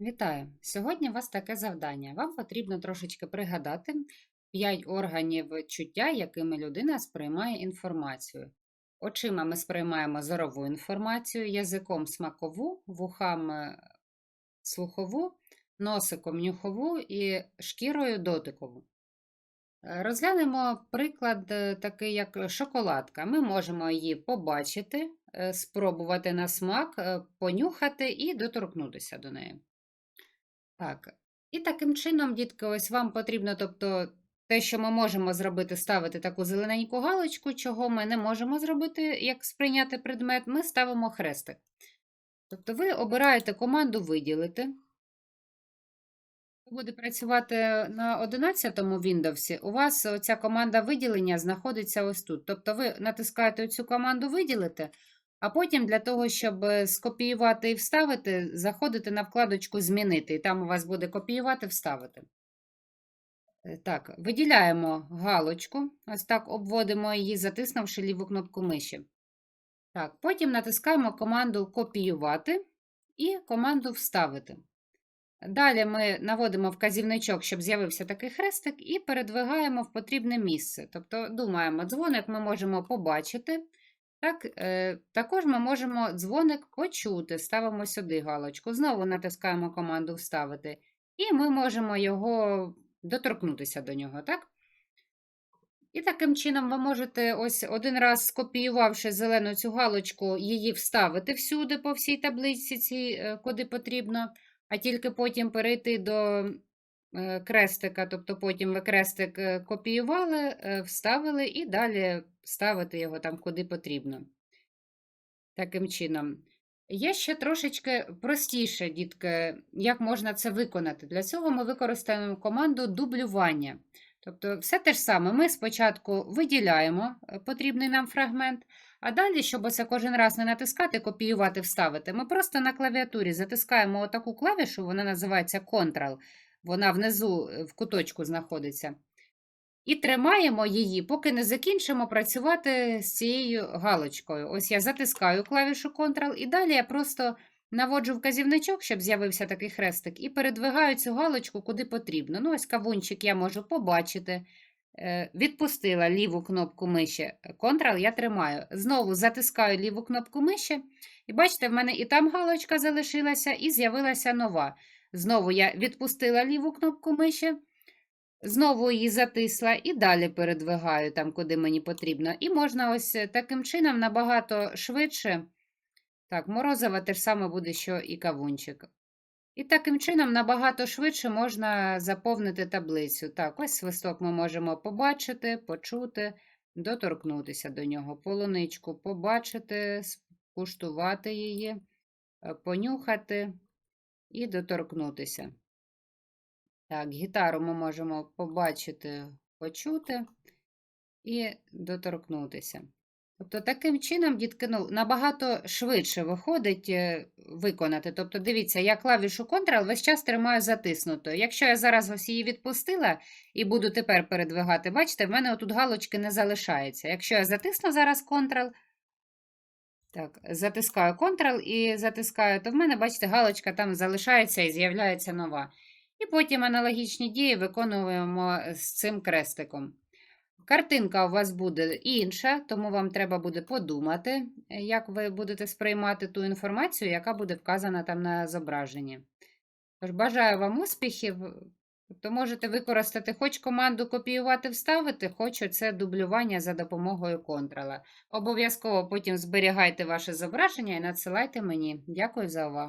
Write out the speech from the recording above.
Вітаю! Сьогодні у вас таке завдання. Вам потрібно трошечки пригадати 5 органів чуття, якими людина сприймає інформацію. Очима ми сприймаємо зорову інформацію, язиком смакову, вухами слухову, носиком нюхову і шкірою дотикову. Е, Розглянемо приклад е, такий, як шоколадка. Ми можемо її побачити, е, спробувати на смак, е, понюхати і доторкнутися до неї. Так. І таким чином, дітки, ось вам потрібно, тобто, те, що ми можемо зробити, ставити таку зелененьку галочку, чого ми не можемо зробити, як сприйняти предмет, ми ставимо хрестик. Тобто ви обираєте команду виділити. Буде працювати на 11-му Windows, у вас ця команда виділення знаходиться ось тут. Тобто ви натискаєте цю команду виділити, а потім для того, щоб е, скопіювати і вставити, заходите на вкладочку Змінити, і там у вас буде копіювати, вставити. Е, Так, виділяємо галочку, ось так обводимо її, затиснувши ліву кнопку миші. Так, потім натискаємо команду Копіювати і команду Вставити. Далі ми наводимо вказівничок, щоб з'явився такий хрестик, і передвигаємо в потрібне місце. Тобто, думаємо, дзвоник ми можемо побачити. Так, е, також ми можемо дзвоник почути. Ставимо сюди галочку. Знову натискаємо команду Вставити, і ми можемо його доторкнутися до нього. так? І таким чином ви можете ось один раз скопіювавши зелену цю галочку, її вставити всюди по всій таблиці, цій, е, куди потрібно, а тільки потім перейти до крестика, тобто потім ви крестик е, копіювали, е, вставили і далі ставити його там, куди потрібно. Таким чином. Є ще трошечки простіше, дітки, як можна це виконати. Для цього ми використаємо команду дублювання. Тобто, все те ж саме. Ми спочатку виділяємо е, потрібний нам фрагмент, а далі, щоб оце кожен раз не натискати, копіювати, вставити, ми просто на клавіатурі затискаємо отаку клавішу, вона називається Ctrl, вона внизу е, в куточку знаходиться. І тримаємо її, поки не закінчимо працювати з цією галочкою. Ось я затискаю клавішу Ctrl, і далі я просто наводжу вказівничок, щоб з'явився такий хрестик, і передвигаю цю галочку куди потрібно. Ну, ось кавунчик я можу побачити. Е, Відпустила ліву кнопку миші. Ctrl я тримаю. Знову затискаю ліву кнопку миші. І бачите, в мене і там галочка залишилася, і з'явилася нова. Знову я відпустила ліву кнопку миші. Знову її затисла і далі передвигаю там, куди мені потрібно. І можна ось е, таким чином набагато швидше. Так, морозова те саме буде, що і кавунчик. І таким чином набагато швидше можна заповнити таблицю. Так, ось свисток ми можемо побачити, почути, доторкнутися до нього. Полуничку побачити, скуштувати її, е, понюхати і доторкнутися. Так, гітару ми можемо побачити, почути і доторкнутися. Тобто, таким чином, дітки, ну, набагато швидше виходить е, виконати. Тобто, дивіться, я клавішу Ctrl весь час тримаю затиснутою. Якщо я зараз ось її відпустила і буду тепер передвигати, бачите, в мене отут галочки не залишається. Якщо я затисну зараз Ctrl, так, затискаю Ctrl і затискаю, то в мене, бачите, галочка там залишається і з'являється нова. І потім аналогічні дії виконуємо з цим крестиком. Картинка у вас буде інша, тому вам треба буде подумати, як ви будете сприймати ту інформацію, яка буде вказана там на зображенні. Тож бажаю вам успіхів. Тобто можете використати хоч команду копіювати, вставити, хоч оце дублювання за допомогою контрола. Обов'язково потім зберігайте ваше зображення і надсилайте мені. Дякую за увагу.